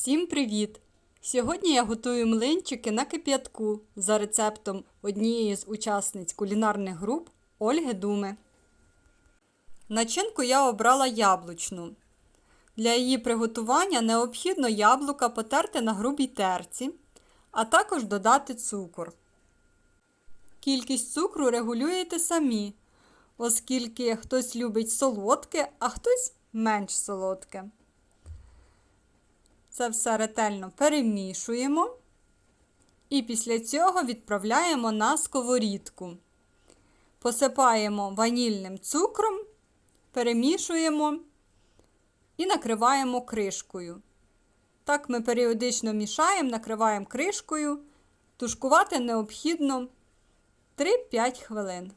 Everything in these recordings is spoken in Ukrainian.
Всім привіт! Сьогодні я готую млинчики на кип'ятку за рецептом однієї з учасниць кулінарних груп Ольги Думи. Начинку я обрала яблучну. Для її приготування необхідно яблука потерти на грубій терці, а також додати цукор. Кількість цукру регулюєте самі, оскільки хтось любить солодке, а хтось менш солодке. Це все ретельно перемішуємо. І після цього відправляємо на сковорідку. Посипаємо ванільним цукром, перемішуємо і накриваємо кришкою. Так ми періодично мішаємо, накриваємо кришкою. Тушкувати необхідно 3-5 хвилин.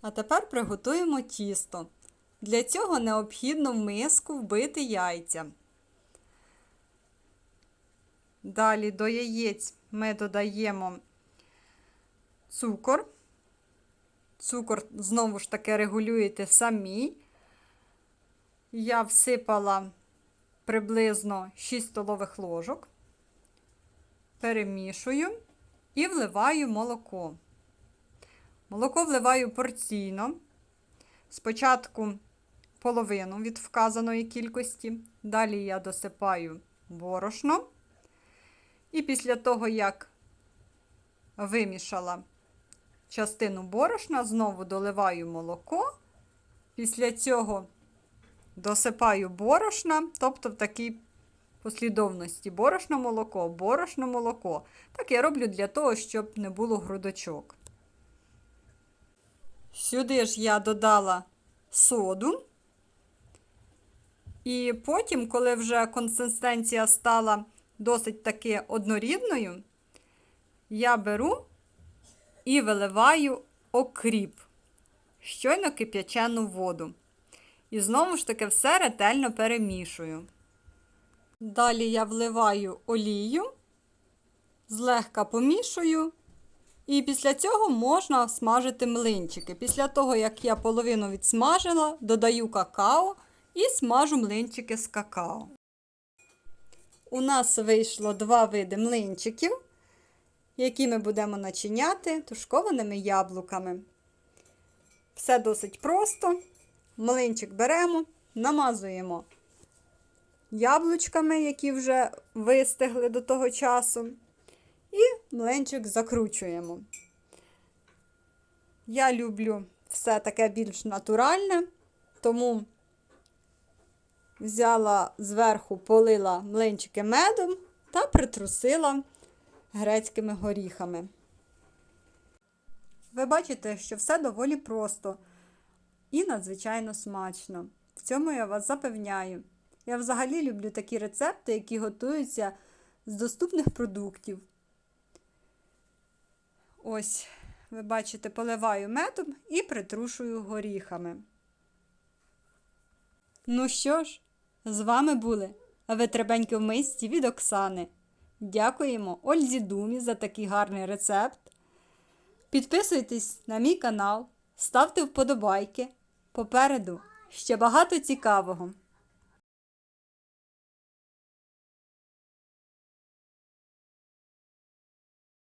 А тепер приготуємо тісто. Для цього необхідно в миску вбити яйця. Далі до яєць ми додаємо цукор. Цукор, знову ж таки, регулюєте самі. Я всипала приблизно 6 столових ложок, перемішую і вливаю молоко. Молоко вливаю порційно. Спочатку половину від вказаної кількості. Далі я досипаю борошно. І після того, як вимішала частину борошна, знову доливаю молоко. Після цього досипаю борошна, тобто в такій послідовності борошно молоко, борошно молоко. Так я роблю для того, щоб не було грудочок. Сюди ж я додала соду. І потім, коли вже консистенція стала досить таки однорідною, я беру і виливаю окріп, щойно кип'ячену воду. І знову ж таки все ретельно перемішую. Далі я вливаю олію, злегка помішую. І після цього можна смажити млинчики. Після того, як я половину відсмажила, додаю какао і смажу млинчики з какао. У нас вийшло два види млинчиків, які ми будемо начиняти тушкованими яблуками. Все досить просто. Млинчик беремо, намазуємо яблучками, які вже вистигли до того часу. І млинчик закручуємо. Я люблю все таке більш натуральне, тому взяла зверху, полила млинчики медом та притрусила грецькими горіхами. Ви бачите, що все доволі просто і надзвичайно смачно. В цьому я вас запевняю. Я взагалі люблю такі рецепти, які готуються з доступних продуктів. Ось, ви бачите, поливаю медом і притрушую горіхами. Ну що ж, з вами були Витребеньки в мисті від Оксани. Дякуємо Ользі Думі за такий гарний рецепт. Підписуйтесь на мій канал, ставте вподобайки. Попереду ще багато цікавого.